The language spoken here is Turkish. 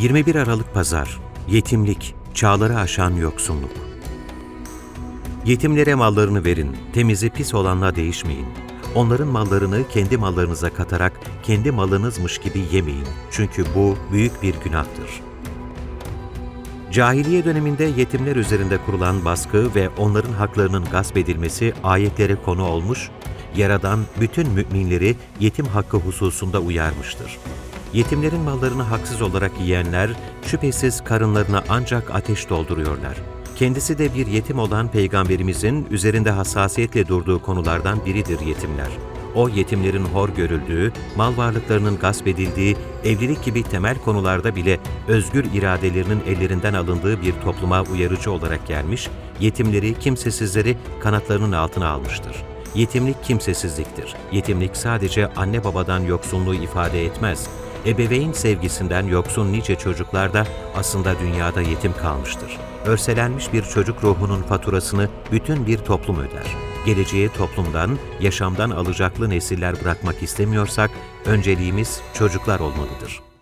21 Aralık Pazar, yetimlik, çağları aşan yoksunluk. Yetimlere mallarını verin, temizi pis olanla değişmeyin. Onların mallarını kendi mallarınıza katarak kendi malınızmış gibi yemeyin. Çünkü bu büyük bir günahtır. Cahiliye döneminde yetimler üzerinde kurulan baskı ve onların haklarının gasp edilmesi ayetlere konu olmuş, Yaradan bütün müminleri yetim hakkı hususunda uyarmıştır. Yetimlerin mallarını haksız olarak yiyenler şüphesiz karınlarına ancak ateş dolduruyorlar. Kendisi de bir yetim olan Peygamberimizin üzerinde hassasiyetle durduğu konulardan biridir yetimler. O yetimlerin hor görüldüğü, mal varlıklarının gasp edildiği, evlilik gibi temel konularda bile özgür iradelerinin ellerinden alındığı bir topluma uyarıcı olarak gelmiş, yetimleri, kimsesizleri kanatlarının altına almıştır. Yetimlik kimsesizliktir. Yetimlik sadece anne babadan yoksunluğu ifade etmez. Ebeveyn sevgisinden yoksun nice çocuklar da aslında dünyada yetim kalmıştır. Örselenmiş bir çocuk ruhunun faturasını bütün bir toplum öder. Geleceğe toplumdan, yaşamdan alacaklı nesiller bırakmak istemiyorsak, önceliğimiz çocuklar olmalıdır.